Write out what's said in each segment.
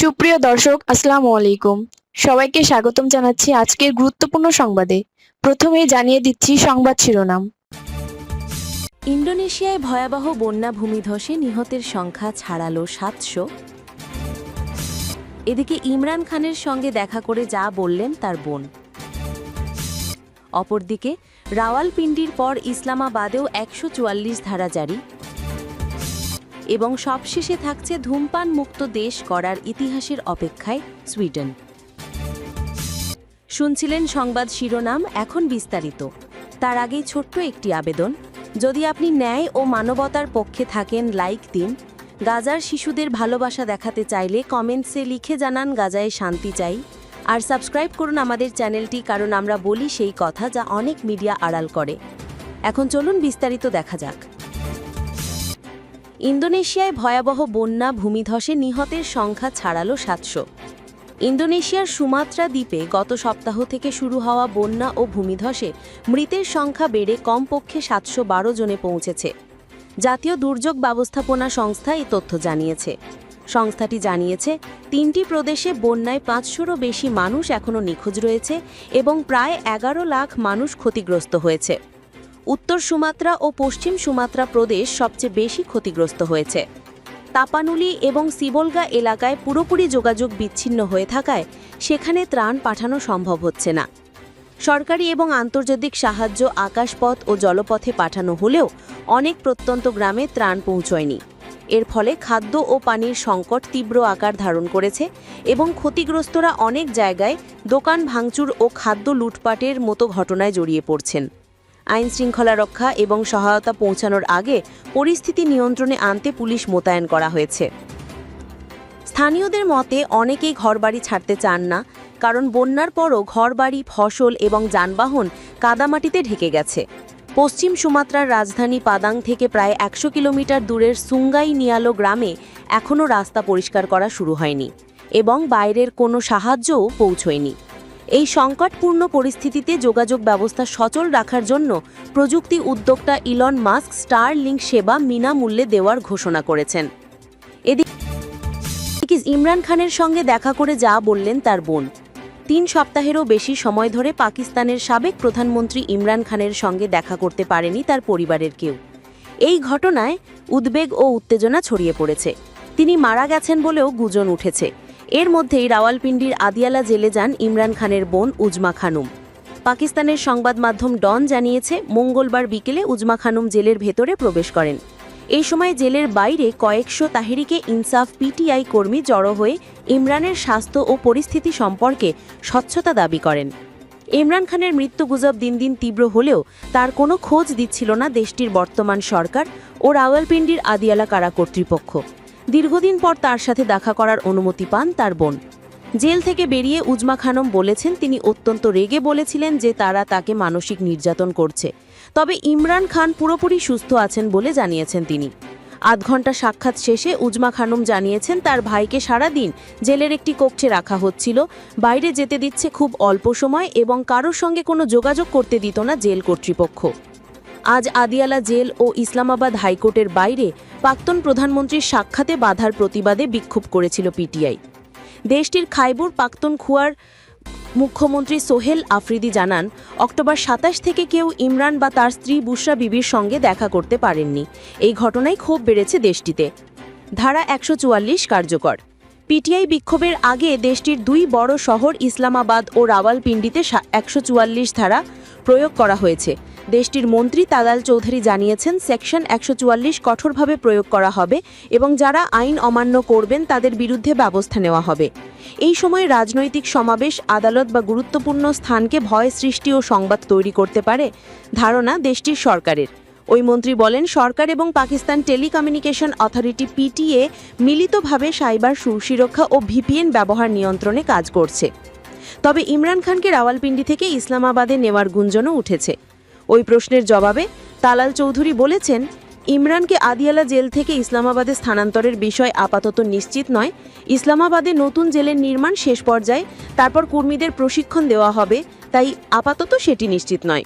সুপ্রিয় দর্শক, আসসালামু আলাইকুম। সবাইকে স্বাগতম জানাচ্ছি আজকের গুরুত্বপূর্ণ সংবাদে। প্রথমেই জানিয়ে দিচ্ছি সংবাদ শিরোনাম। ইন্দোনেশিয়ায় ভয়াবহ বন্যা ভূমিধসে নিহতের সংখ্যা ছাড়ালো সাতশো। এদিকে ইমরান খানের সঙ্গে দেখা করে যা বললেন তার বোন। অপরদিকে, রাওয়ালপিন্ডির পর ইসলামাবাদেও একশো চুয়াল্লিশ ধারা জারি। এবং সবশেষে থাকছে ধূমপান মুক্ত দেশ করার ইতিহাসের অপেক্ষায় সুইডেন। শুনছিলেন সংবাদ শিরোনাম, এখন বিস্তারিত। তার আগেই ছোট্ট একটি আবেদন। যদি আপনি ন্যায় ও মানবতার পক্ষে থাকেন, লাইক দিন। গাজার শিশুদের ভালোবাসা দেখাতে চাইলে কমেন্টসে লিখে জানান, গাজায় শান্তি চাই। আর সাবস্ক্রাইব করুন আমাদের চ্যানেলটি, কারণ আমরা বলি সেই কথা যা অনেক মিডিয়া আড়াল করে। এখন চলুন বিস্তারিত দেখা যাক। ইন্দোনেশিয়ায় ভয়াবহ বন্যা ভূমিধসে নিহতের সংখ্যা ছাড়ালো সাতশো। ইন্দোনেশিয়ার সুমাত্রা দ্বীপে গত সপ্তাহ থেকে শুরু হওয়া বন্যা ও ভূমিধসে মৃতের সংখ্যা বেড়ে কমপক্ষে সাতশো বারো জনে পৌঁছেছে। জাতীয় দুর্যোগ ব্যবস্থাপনা সংস্থা এই তথ্য জানিয়েছে। সংস্থাটি জানিয়েছে, তিনটি প্রদেশে বন্যায় পাঁচশোরও বেশি মানুষ এখনও নিখোঁজ রয়েছে এবং প্রায় এগারো লাখ মানুষ ক্ষতিগ্রস্ত হয়েছে। উত্তর সুমাত্রা ও পশ্চিম সুমাত্রা প্রদেশ সবচেয়ে বেশি ক্ষতিগ্রস্ত হয়েছে। তাপানুলি এবং সিবলগা এলাকায় পুরোপুরি যোগাযোগ বিচ্ছিন্ন হয়ে থাকায় সেখানে ত্রাণ পাঠানো সম্ভব হচ্ছে না। সরকারি এবং আন্তর্জাতিক সাহায্য আকাশপথ ও জলপথে পাঠানো হলেও অনেক প্রত্যন্ত গ্রামে ত্রাণ পৌঁছয়নি। এর ফলে খাদ্য ও পানির সংকট তীব্র আকার ধারণ করেছে এবং ক্ষতিগ্রস্তরা অনেক জায়গায় দোকান ভাঙচুর ও খাদ্য লুটপাটের মতো ঘটনায় জড়িয়ে পড়ছেন। আইন শৃঙ্খলা রক্ষা এবং সহায়তা পৌঁছানোর আগে পরিস্থিতি নিয়ন্ত্রণে আনতে পুলিশ মোতায়েন করা হয়েছে। স্থানীয়দের মতে, অনেকেই ঘরবাড়ি ছাড়তে চান না, কারণ বন্যার পরও ঘরবাড়ি, ফসল এবং যানবাহন কাদামাটিতে ঢেকে গেছে। পশ্চিম সুমাত্রার রাজধানী পাদাং থেকে প্রায় একশো কিলোমিটার দূরের সুঙ্গাই নিয়ালো গ্রামে এখনও রাস্তা পরিষ্কার করা শুরু হয়নি এবং বাইরের কোনো সাহায্যও পৌঁছয়নি। এই সংকটপূর্ণ পরিস্থিতিতে যোগাযোগ ব্যবস্থা সচল রাখার জন্য প্রযুক্তি উদ্যোক্তা ইলন মাস্ক স্টার লিঙ্ক সেবা বিনামূল্যে দেওয়ার ঘোষণা করেছেন। এদিকে ইমরান খানের সঙ্গে দেখা করে যা বললেন তার বোন। তিন সপ্তাহেরও বেশি সময় ধরে পাকিস্তানের সাবেক প্রধানমন্ত্রী ইমরান খানের সঙ্গে দেখা করতে পারেনি তার পরিবারের কেউ। এই ঘটনায় উদ্বেগ ও উত্তেজনা ছড়িয়ে পড়েছে। তিনি মারা গেছেন বলেও গুজন উঠেছে। এর মধ্যেই রাওয়ালপিন্ডির আদিয়ালা জেলে যান ইমরান খানের বোন উজমা খানুম। পাকিস্তানের সংবাদ মাধ্যম ডন জানিয়েছে, মঙ্গলবার বিকেলে উজমা খানুম জেলের ভেতরে প্রবেশ করেন। এই সময় জেলের বাইরে কয়েকশো তাহেরিকে ইনসাফ পিটিআই কর্মী জড়ো হয়ে ইমরানের স্বাস্থ্য ও পরিস্থিতি সম্পর্কে স্বচ্ছতা দাবি করেন। ইমরান খানের মৃত্যু গুজব দিন দিন তীব্র হলেও তার কোনো খোঁজ দিচ্ছিল না দেশটির বর্তমান সরকার ও রাওয়ালপিন্ডির আদিয়ালা কারা কর্তৃপক্ষ। দীর্ঘদিন পর তার সাথে দেখা করার অনুমতি পান তার বোন। জেল থেকে বেরিয়ে উজমা খানম বলেছেন, তিনি অত্যন্ত রেগে বলেছিলেন যে তারা তাকে মানসিক নির্যাতন করছে। তবে ইমরান খান পুরোপুরি সুস্থ আছেন বলে জানিয়েছেন তিনি। আধ ঘণ্টা সাক্ষাৎ শেষে উজমা খানম জানিয়েছেন, তার ভাইকে সারা দিন জেলের একটি কক্ষে রাখা হচ্ছিল, বাইরে যেতে দিচ্ছে খুব অল্প সময় এবং কারোর সঙ্গে কোনো যোগাযোগ করতে দিত না জেল কর্তৃপক্ষ। আজ আদিয়ালা জেল ও ইসলামাবাদ হাইকোর্টের বাইরে প্রাক্তন প্রধানমন্ত্রীর সাক্ষাতে বাধার প্রতিবাদে বিক্ষোভ করেছিল পিটিআই। দেশটির খাইবুর প্রাক্তন খুয়ার মুখ্যমন্ত্রী সোহেল আফ্রিদি জানান, অক্টোবর সাতাশ থেকে কেউ ইমরান বা তার স্ত্রী বুশরা বিবির সঙ্গে দেখা করতে পারেননি। এই ঘটনায় ক্ষোভ বেড়েছে দেশটিতে। ধারা একশো চুয়াল্লিশ কার্যকর। পিটিআই বিক্ষোভের আগে দেশটির দুই বড় শহর ইসলামাবাদ ও রাওয়ালপিন্ডিতে একশো চুয়াল্লিশ ধারা প্রয়োগ করা হয়েছে। দেশটির মন্ত্রী তালাল চৌধুরী জানিয়েছেন, সেকশন একশো চুয়াল্লিশ কঠোরভাবে প্রয়োগ করা হবে এবং যারা আইন অমান্য করবেন, তাদের বিরুদ্ধে ব্যবস্থা নেওয়া হবে। এই সময় রাজনৈতিক সমাবেশ আদালত বা গুরুত্বপূর্ণ স্থানকে ভয় সৃষ্টি ও সংবাদ তৈরি করতে পারে, ধারণা দেশটির সরকারের। ওই মন্ত্রী বলেন, সরকার এবং পাকিস্তান টেলিকমিউনিকেশন অথরিটি পিটিএ মিলিতভাবে সাইবার সুরক্ষা ও ভিপিএন ব্যবহার নিয়ন্ত্রণে কাজ করছে। তবে ইমরান খানকে রাওয়ালপিন্ডি থেকে ইসলামাবাদে নেওয়ার গুঞ্জনও উঠেছে। ওই প্রশ্নের জবাবে তালাল চৌধুরী বলেছেন, ইমরানকে আদিয়ালা জেল থেকে ইসলামাবাদে স্থানান্তরের বিষয় আপাতত নিশ্চিত নয়। ইসলামাবাদে নতুন জেলের নির্মাণ শেষ পর্যায়ে তারপর কর্মীদের প্রশিক্ষণ দেওয়া হবে, তাই আপাতত সেটি নিশ্চিত নয়।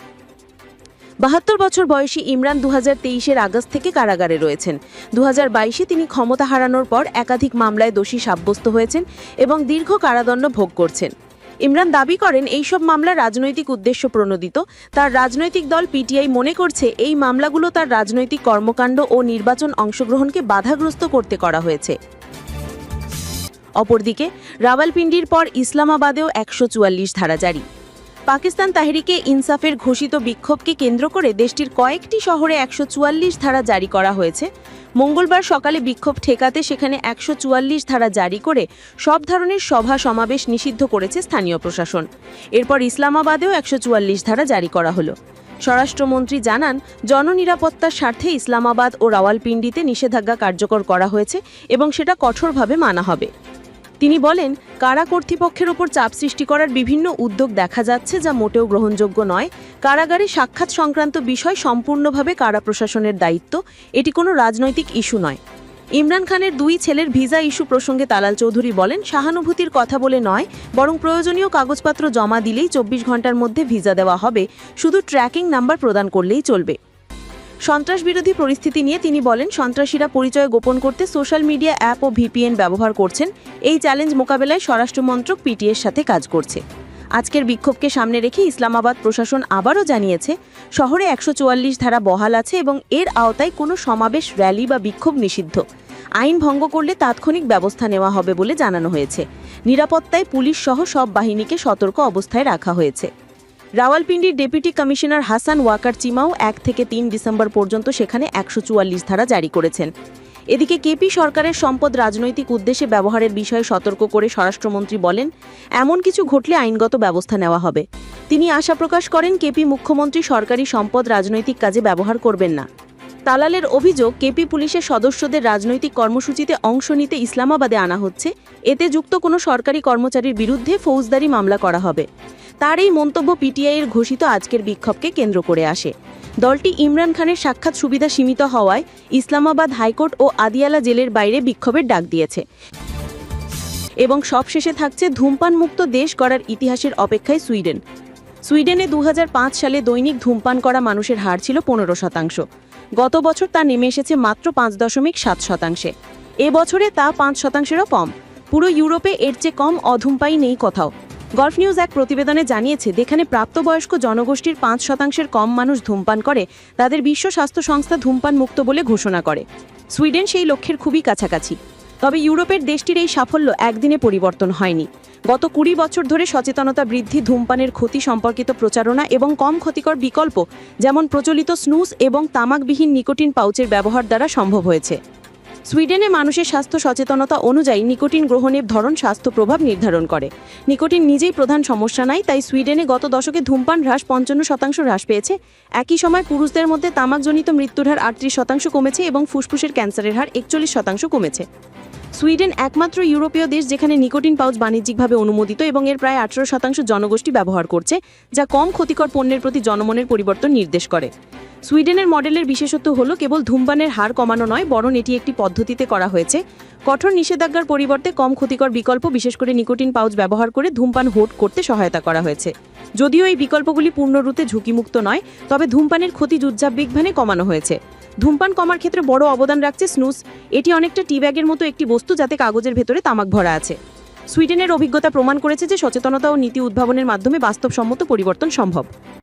বাহাত্তর বছর বয়সী ইমরান দু হাজার আগস্ট থেকে কারাগারে রয়েছেন। দু হাজার তিনি ক্ষমতা হারানোর পর একাধিক মামলায় দোষী সাব্যস্ত হয়েছেন এবং দীর্ঘ কারাদণ্ড ভোগ করছেন। ইমরান দাবি করেন, এইসব মামলা রাজনৈতিক উদ্দেশ্য প্রণোদিত। তার রাজনৈতিক দল পিটিআই মনে করছে, এই মামলাগুলো তার রাজনৈতিক কর্মকাণ্ড ও নির্বাচন অংশগ্রহণকে বাধাগ্রস্ত করতে করা হয়েছে। অপরদিকে, রাওয়ালপিন্ডির পর ইসলামাবাদেও একশো চুয়াল্লিশ ধারা জারি। পাকিস্তান তাহরিকে ইনসাফের ঘোষিত বিক্ষোভকে কেন্দ্র করে দেশটির কয়েকটি শহরে একশো চুয়াল্লিশ ধারা জারি করা হয়েছে। মঙ্গলবার সকালে বিক্ষোভ ঠেকাতে সেখানে একশো চুয়াল্লিশ ধারা জারি করে সব ধরনের সভা সমাবেশ নিষিদ্ধ করেছে স্থানীয় প্রশাসন। এরপর ইসলামাবাদেও একশো চুয়াল্লিশ ধারা জারি করা হলো। স্বরাষ্ট্রমন্ত্রী জানান, জননিরাপত্তার স্বার্থে ইসলামাবাদ ও রাওয়ালপিন্ডিতে নিষেধাজ্ঞা কার্যকর করা হয়েছে এবং সেটা কঠোরভাবে মানা হবে। তিনি বলেন, কারা কর্তৃপক্ষের ওপর চাপ সৃষ্টি করার বিভিন্ন উদ্যোগ দেখা যাচ্ছে যা মোটেও গ্রহণযোগ্য নয়। কারাগারে সাক্ষাৎ সংক্রান্ত বিষয় সম্পূর্ণভাবে কারা প্রশাসনের দায়িত্ব, এটি কোনো রাজনৈতিক ইস্যু নয়। ইমরান খানের দুই ছেলের ভিসা ইস্যু প্রসঙ্গে তালাল চৌধুরী বলেন, সহানুভূতির কথা বলে নয়, বরং প্রয়োজনীয় কাগজপত্র জমা দিলেই চব্বিশ ঘণ্টার মধ্যে ভিসা দেওয়া হবে। শুধু ট্র্যাকিং নাম্বার প্রদান করলেই চলবে। সন্ত্রাস বিরোধী পরিস্থিতি নিয়ে তিনি বলেন, সন্ত্রাসীরা পরিচয় গোপন করতে সোশ্যাল মিডিয়া অ্যাপ ও ভিপিএন ব্যবহার করছেন। এই চ্যালেঞ্জ মোকাবেলায় স্বরাষ্ট্রমন্ত্রক পিটিএর সাথে কাজ করছে। আজকের বিক্ষোভকে সামনে রেখে ইসলামাবাদ প্রশাসন আবারও জানিয়েছে, শহরে একশো চুয়াল্লিশ ধারা বহাল আছে এবং এর আওতায় কোনো সমাবেশ, র্যালি বা বিক্ষোভ নিষিদ্ধ। আইন ভঙ্গ করলে তাৎক্ষণিক ব্যবস্থা নেওয়া হবে বলে জানানো হয়েছে। নিরাপত্তায় পুলিশ সহ সব বাহিনীকে সতর্ক অবস্থায় রাখা হয়েছে। রাওয়ালপিন্ডির ডেপুটি কমিশনার হাসান ওয়াকার চিমাও এক থেকে তিন ডিসেম্বর পর্যন্ত সেখানে একশো চুয়াল্লিশ ধারা জারি করেছেন। এদিকে কেপি সরকারের সম্পদ রাজনৈতিক উদ্দেশ্যে ব্যবহারের বিষয়ে সতর্ক করে স্বরাষ্ট্রমন্ত্রী বলেন, এমন কিছু ঘটলে আইনগত ব্যবস্থা নেওয়া হবে। তিনি আশা প্রকাশ করেন, কেপি মুখ্যমন্ত্রী সরকারি সম্পদ রাজনৈতিক কাজে ব্যবহার করবেন না। তালালের অভিযোগ, কেপি পুলিশের সদস্যদের রাজনৈতিক কর্মসূচিতে অংশ নিতে ইসলামাবাদে আনা হচ্ছে। এতে যুক্ত কোনো সরকারি কর্মচারীর বিরুদ্ধে ফৌজদারি মামলা করা হবে। তার এই মন্তব্য পিটিআইয়ের ঘোষিত আজকের বিক্ষোভকে কেন্দ্র করে আসে। দলটি ইমরান খানের সাক্ষাৎ সুবিধা সীমিত হওয়ায় ইসলামাবাদ হাইকোর্ট ও আদিয়ালা জেলের বাইরে বিক্ষোভের ডাক দিয়েছে। এবং সবশেষে থাকছে ধূমপান মুক্ত দেশ গড়ার ইতিহাসের অপেক্ষায় সুইডেন। সুইডেনে দু হাজার পাঁচ সালে দৈনিক ধূমপান করা মানুষের হার ছিল পনেরো শতাংশ। গত বছর তা নেমে এসেছে মাত্র পাঁচ দশমিক সাত শতাংশে। এ বছরে তা পাঁচ শতাংশেরও কম। পুরো ইউরোপে এর চেয়ে কম অধূমপাই নেই কোথাও। গল্ফ নিউজ এক প্রতিবেদনে জানিয়েছে, যেখানে প্রাপ্তবয়স্ক জনগোষ্ঠীর পাঁচ শতাংশের কম মানুষ ধূমপান করে, তাদের বিশ্ব স্বাস্থ্য সংস্থা ধূমপান মুক্ত বলে ঘোষণা করে। সুইডেন সেই লক্ষ্যের খুবই কাছাকাছি। তবে ইউরোপের দেশটির এই সাফল্য একদিনে পরিবর্তন হয়নি। গত কুড়ি বছর ধরে সচেতনতা বৃদ্ধি, ধূমপানের ক্ষতি সম্পর্কিত প্রচারণা এবং কম ক্ষতিকর বিকল্প, যেমন প্রচলিত স্নুস এবং তামাকবিহীন নিকোটিন পাউচের ব্যবহার দ্বারা সম্ভব হয়েছে। সুইডেনে মানুষের স্বাস্থ্য সচেতনতা অনুযায়ী নিকোটিন গ্রহণের ধরন স্বাস্থ্য প্রভাব নির্ধারণ করে। নিকোটিন নিজেই প্রধান সমস্যা নাই, তাই সুইডেনে গত দশকে ধূমপান হ্রাস পঞ্চান্ন শতাংশ হ্রাস পেয়েছে। একই সময় পুরুষদের মধ্যে তামাকজনিত মৃত্যুর হার আটত্রিশ শতাংশ কমেছে এবং ফুসফুসের ক্যান্সারের হার একচল্লিশ শতাংশ কমেছে। সুইডেন একমাত্র ইউরোপীয় দেশ যেখানে নিকোটিন পাউচ বাণিজ্যিকভাবে অনুমোদিত এবং এর প্রায় আঠারো শতাংশ জনগোষ্ঠী ব্যবহার করছে, যা কম ক্ষতিকর পণ্যের প্রতি জনমনের পরিবর্তন নির্দেশ করে। সুইডেনের মডেলের বিশেষত্ব হল কেবল ধূমপানের হার কমানো নয়, বরং এটি একটি পদ্ধতিতে করা হয়েছে। কঠোর নিষেধাজ্ঞার পরিবর্তে কম ক্ষতিকর বিকল্প, বিশেষ করে নিকোটিন পাউচ ব্যবহার করে ধূমপান হোট করতে সহায়তা করা হয়েছে। যদিও এই বিকল্পগুলি পূর্ণরূপে ঝুঁকিমুক্ত নয়, তবে ধূমপানের ক্ষতি যুজ্জাবিকভাবে কমানো হয়েছে। ধূমপান কমার ক্ষেত্রে বড় অবদান রাখছে স্নুস। এটি অনেকটা টি ব্যাগের মতো একটি বস্তু যাতে কাগজের ভেতরে তামাক ভরা আছে। সুইডেনের অভিজ্ঞতা প্রমাণ করেছে যে সচেতনতা ও নীতি উদ্ভাবনের মাধ্যমে বাস্তবসম্মত পরিবর্তন সম্ভব।